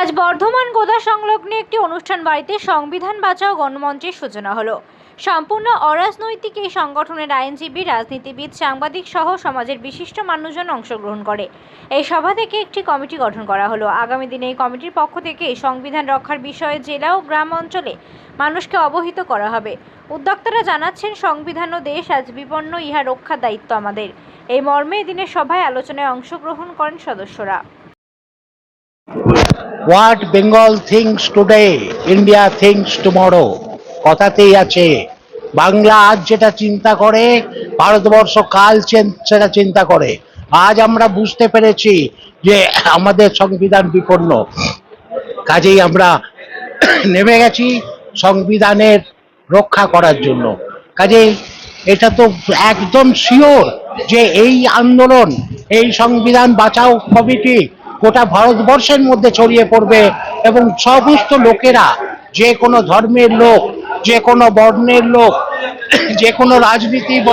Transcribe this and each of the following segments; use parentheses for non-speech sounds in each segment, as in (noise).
আজ বর্ধমান গোদা সংলগ্নে একটি অনুষ্ঠান বাড়িতে সংবিধান বাঁচাও গণমঞ্চের সূচনা হলো। সম্পূর্ণ অরাজনৈতিক এই সংগঠনের আইনজীবী, রাজনীতিবিদ, সাংবাদিক সহ সমাজের বিশিষ্ট মানুষজন অংশগ্রহণ করে। এই সভা থেকে একটি কমিটি গঠন করা হলো। আগামী দিনে এই কমিটির পক্ষ থেকে সংবিধান রক্ষার বিষয়ে জেলা ও গ্রাম অঞ্চলে মানুষকে অবহিত করা হবে। উদ্যোক্তারা জানাচ্ছেন, সংবিধান ও দেশ আজ বিপন্ন, ইহা রক্ষার দায়িত্ব আমাদের। এই মর্মে এদিনের সভায় আলোচনায় অংশগ্রহণ করেন সদস্যরা। What Bengal thinks today India thinks tomorrow কথাতেই আছে, বাংলা আজ যেটা চিন্তা করে, ভারতবর্ষ কাল সেটা চিন্তা করে। আজ আমরা বুঝতে পেরেছি যে আমাদের সংবিধান বিপন্ন। কাজেই আমরা নেমে গেছি সংবিধানের রক্ষা করার জন্য। কাজেই এটা তো একদম শিওর যে এই আন্দোলন, এই সংবিধান বাঁচাও কমিটি গোটা ভারতবর্ষের মধ্যে ছড়িয়ে পড়বে এবং সমস্ত লোকেরা, যে কোনো ধর্মের লোক, যে কোনো বর্ণের লোক, (clears throat) যে কোনো রাজনীতি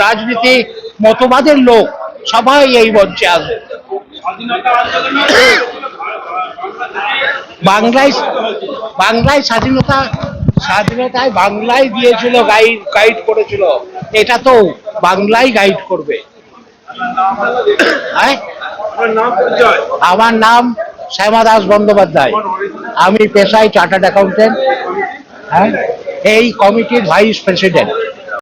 রাজনীতি মতবাদের লোক, সবাই এই মঞ্চে আসবে। (clears throat) বাংলায় বাংলায় স্বাধীনতা, স্বাধীনতায় বাংলায় দিয়েছিল গাইড গাইড করেছিল। এটা তো বাংলায় গাইড করবে। (clears throat) হ্যাঁ? আমার নাম শ্যামা দাস বন্দ্যোপাধ্যায়। আমি পেশায় চার্টার্ড অ্যাকাউন্টেন্ট হ্যাঁ এই কমিটির ভাইস প্রেসিডেন্ট।